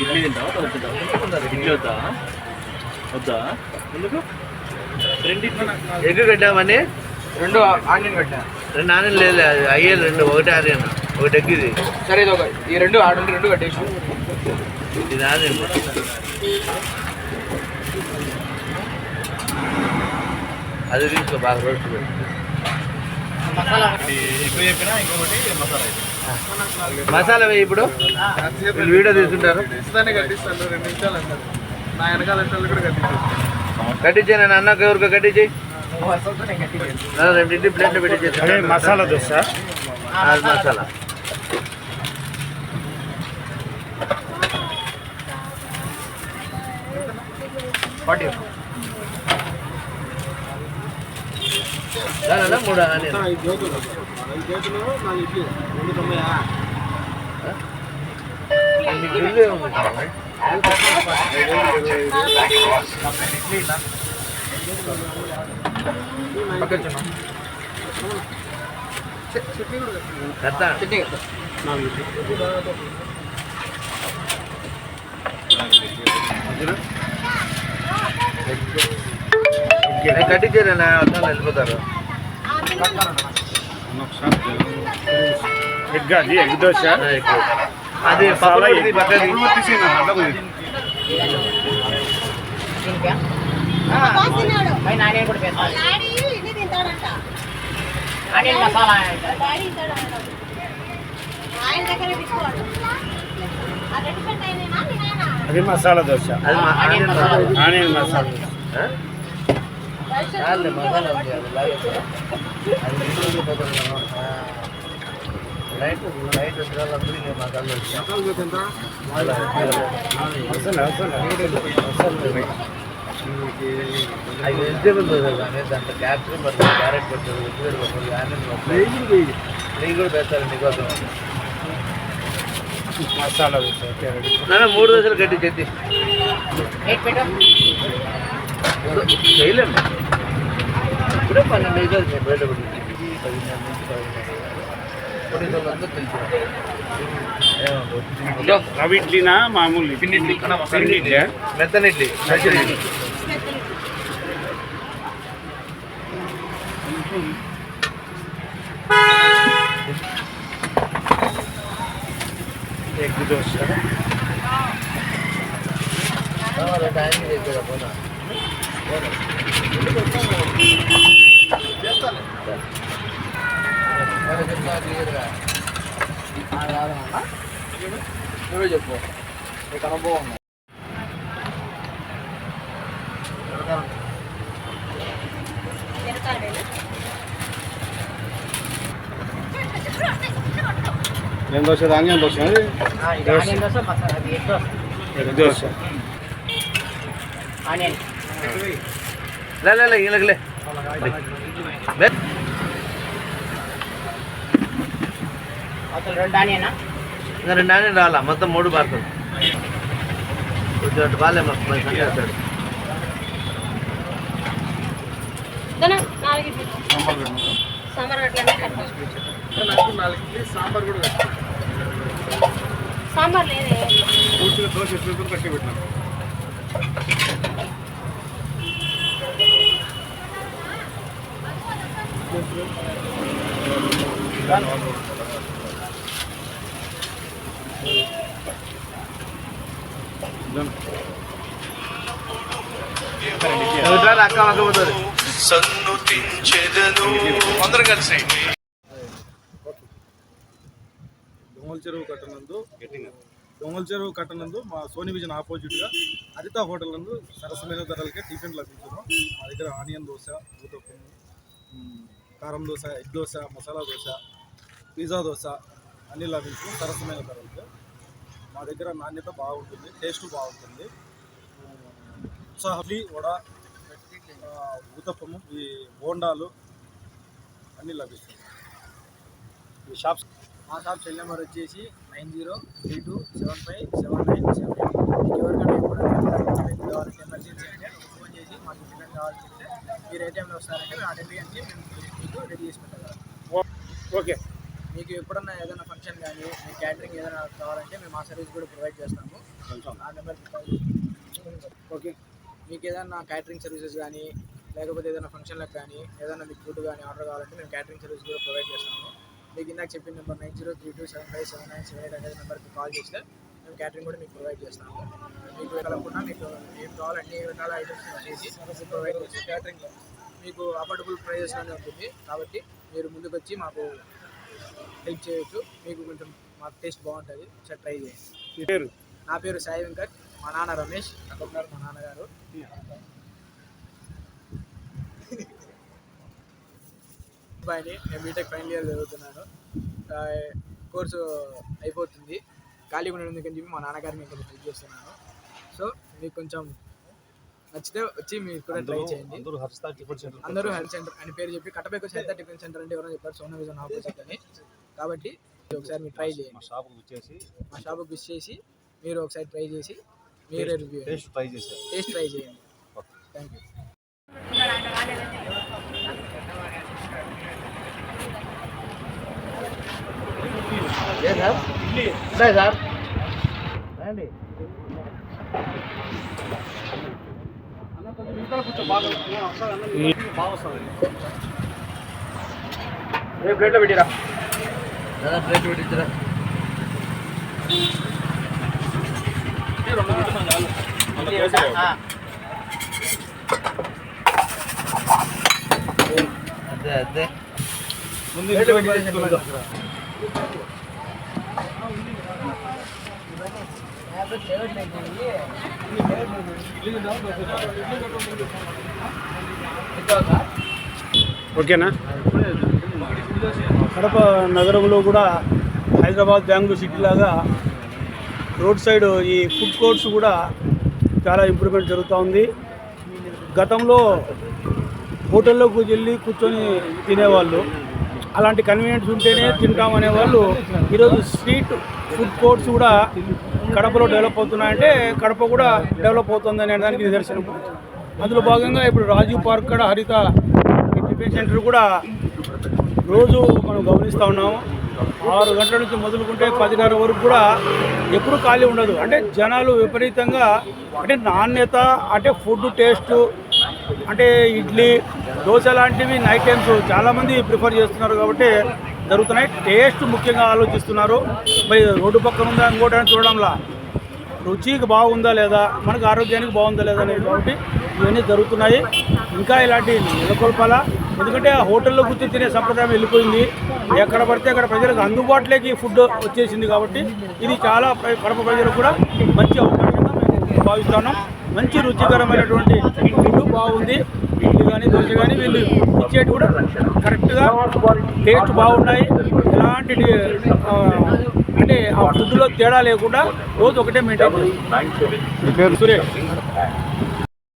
ఇడ్లీ వద్దా వద్దా. ఎందుకు? ఎగ్గు కట్టామని రెండు ఆనియన్ కట్టా రెండు ఆనియన్ లేదు అయ్యేది రెండు ఒకటి ఆనియన్ ఒకటి ఎగ్ ఇది. సరే ఇది ఒక ఈ రెండు ఆడు రెండు కట్టేసి. ఇది ఆనియన్. అది తీసుకో బాగా రోస్ట్ పెట్టు మసాలా. వేయి ఇప్పుడు. వీడియో తీసుకుంటారు. ఇస్తానే కట్టిస్తాను. రెండు నిమిషాలు అంటారు. నా వెనకాల వాళ్ళు కూడా కట్టించారు కట్టించే నేను అన్నకు ఎవరికో కట్టించి. రెండు ఇంటి ప్లేట్లు పెట్టి మసాలా దోశ. మసాలా. స్వామి? కడతా చట్నీ కట్టించారు వస్తాను వెళ్ళిపోతారు? ఎగ్ అది ఎగ్ దోశ. అది అది మసాలా దోశ ఆనియన్ మసాలా. ఆనియన్ మసాలా ఆ? చాలులే, మసాలా ఉంది, అది వెజిటేబుల్ కానీ దాంట్లో క్యాప్సికమ్ పడుతుంది క్యారెట్ పడుతుంది ఉల్లిగడ్డ పడుతుంది ఆనియన్ పడుతుంది నెయ్యి కూడా పెడతారు నీకోసం మసాలా నాన్న మూడు దోశలు గట్టి చెత్తి చేయలేము ఇప్పుడే పన్నెండు ఐదు నేను బయట నుంచి రవి ఇడ్లీనా? మామూలు పిండి ఇడ్లీ. పిండి ఇడ్లీ ఎగ్ దోశ. టైం చేసేదా పోనా? నువ్వే చెప్పు నీకు అనుభవం ఉంది తింటాడేనా ఏం దోశ ఆనియన్ దోశ ఇది ఆనియన్ దోశ మసాలా అది egg dosa egg dosa onion లే లే, లే ఇళ్ళకిలే అసలు రెండు ఆనియనా ఇంకా రెండు ఆనియన్ రావాలా మొత్తం మూడు పడుతుంది కొంచెం అటు బాగాలే మాకు నాలుగు ఇడ్లీ సాంబార్ కూడా. సాంబార్ లేదే. దోశ కట్టి పెట్టినాను నువ్వు ఇట్లా సన్ను తించెదను అందరం కలిసి. దొంగల చెరువు కట్టనందు దొంగల చెరువు కట్టనందు మా సోనీ విజన్ ఆపోజిట్గా హరిత హోటల్ నందు సరసమైన ధరలకే టిఫిన్ లభించును. మా దగ్గర ఆనియన్ దోశ ఊతప్పం కారం దోశ ఎగ్ దోశ మసాలా దోశ పిజ్జా దోశ అన్నీ లభించును సరసమైన ధరలకే మా దగ్గర నాణ్యత బాగుంటుంది టేస్ట్ బాగుంటుంది. ఉత్సాహి వడ ఊతప్పము ఈ బోండాలు అన్నీ లభిస్తాయి. ఈ షాప్స్? మా షాప్ సెల్ నెంబర్ వచ్చేసి nine zero three two seven five seven nine seven మీకు ఎవరికైనా ఇప్పుడు కావాలంటే ఎమర్జెన్సీ అంటే ఫోన్ చేసి మాకు టిఫిన్ కావాల్సి మీరు ఏ టైంలో వస్తారంటే ఆ టైంకి మేము మీకు రెడీ చేసి పెట్టగలం ఓకే. మీకు ఎప్పుడన్నా ఏదైనా ఫంక్షన్ కానీ మీ క్యాటరింగ్ ఏదైనా కావాలంటే మేము ఆ సర్వీస్ కూడా ప్రొవైడ్ చేస్తాము. ఆ నెంబర్ ఓకే మీకు ఏదైనా క్యాటరింగ్ సర్వీసెస్ కానీ లేకపోతే ఏదైనా ఫంక్షన్లకు కానీ ఏదైనా మీకు ఫుడ్ కానీ ఆర్డర్ కావాలంటే మేము క్యాటరింగ్ సర్వీస్ కూడా ప్రొవైడ్ చేస్తాము. మీకు ఇందాక చెప్పిన number nine zero three two seven five seven nine seven eight అనేది నెంబర్కి కాల్ చేస్తే మేము క్యాటరింగ్ కూడా మీకు ప్రొవైడ్ చేస్తాము. మీకు కలగకుండా మీకు ఏం కావాలి అన్ని రకాల ఐటమ్స్ చేసి ప్రొవైడ్ చేస్తాం క్యాటరింగ్లో మీకు అఫోర్డబుల్ ప్రైజెస్లోనే ఉంటుంది. కాబట్టి మీరు ముందుకు వచ్చి మాకు హెల్ప్ చేయొచ్చు. మీకు కొంచెం మాకు టేస్ట్ బాగుంటుంది. ఒకసారి ట్రై చేయండి. మీ పేరు? నా పేరు సాయి వెంకట్. మా నాన్న రమేష్. అక్కడ ఉన్నారు మా నాన్నగారు. అబ్బాయిని నేను బీటెక్ ఫైనల్ ఇయర్ చదువుతున్నాను. కోర్సు అయిపోతుంది. ఖాళీగా ఉండడం చెప్పి మా నాన్నగారిని కొంచెం హెల్ప్ చేస్తున్నాను. సో మీకు కొంచెం నచ్చితే వచ్చి మీరు కూడా ట్రై చేయండి. అందరూ హర్షిత టిఫిన్ సెంటర్ అందరూ హెల్త్ సెంటర్ అని పేరు చెప్పి కట్టబెక్కు హెల్త్ టిఫిన్ సెంటర్ అంటే ఎవరైనా చెప్పారు సోనా విజన్ ఆపోజిట్ అని. కాబట్టి ఒకసారి మీరు ట్రై చేయండి. మా షాప్కి వచ్చేసి మా షాప్కి విష్ చేసి మీరు ఒకసారి ట్రై చేసి మీరే రివ్యూ టేస్ట్ ట్రై చేశారు. టేస్ట్ ట్రై చేయండి. థ్యాంక్ యూ ఏ సార్ ఉంటాయి సార్ రండి ప్లేట్లో పెట్టిరా దాదా ప్లేట్ పెట్టించరా అదే అదే ఓకేనా? కడప నగరంలో కూడా హైదరాబాద్ బెంగళూరు సిటీ లాగా రోడ్ సైడ్ ఈ ఫుడ్ కోర్ట్స్ కూడా చాలా ఇంప్రూవ్మెంట్ జరుగుతూ ఉంది. గతంలో హోటల్లోకి వెళ్ళి కూర్చొని తినేవాళ్ళు. అలాంటి కన్వీనియన్స్ ఉంటేనే తింటాం అనేవాళ్ళు. ఈరోజు స్ట్రీట్ ఫుడ్ కోర్ట్స్ కూడా కడపలో డెవలప్ అవుతున్నాయంటే కడప కూడా డెవలప్ అవుతుంది అనే దానికి నిదర్శనం. అందులో భాగంగా ఇప్పుడు రాజీవ్ పార్క్ కూడా హరిత ఈ టిఫిన్ సెంటర్ కూడా రోజు మనం గమనిస్తూ ఉన్నాము. ఆరు గంటల నుంచి మొదలుకుంటే పదిన్నర వరకు కూడా ఎప్పుడు ఖాళీ ఉండదు. అంటే జనాలు విపరీతంగా అంటే నాణ్యత అంటే ఫుడ్ టేస్టు అంటే ఇడ్లీ దోశ లాంటివి నైట్ టైమ్స్ చాలామంది ప్రిఫర్ చేస్తున్నారు కాబట్టి జరుగుతున్నాయి. టేస్ట్ ముఖ్యంగా ఆలోచిస్తున్నారు. మరి రోడ్డు పక్కన ఉందా ఇంకోటి అని చూడడంలా? రుచికి బాగుందా లేదా? మనకు ఆరోగ్యానికి బాగుందా లేదా అనేది కాబట్టి ఇవన్నీ జరుగుతున్నాయి. ఇంకా ఇలాంటి నెలకొల్పాలా? ఎందుకంటే ఆ హోటల్లో కూర్చొని తినే సంప్రదాయం వెళ్ళిపోయింది. ఎక్కడ పడితే అక్కడ ప్రజలకు అందుబాటులోకి ఫుడ్ వచ్చేసింది కాబట్టి ఇది చాలా ప్ర- కడప ప్రజలకు కూడా మంచి అవకాశం. మేము భావిస్తున్నాం. మంచి రుచికరమైనటువంటి ఫుడ్ బాగుంది. ఇడ్లీ కానీ దోశ కానీ వీళ్ళు ఇచ్చేటి కూడా కరెక్ట్గా టేస్ట్ బాగున్నాయి. ఎలాంటి అంటే ఆ ఫుడ్లో తేడా లేకుండా రోజు ఒకటే మెయింటైన్ సురేష్.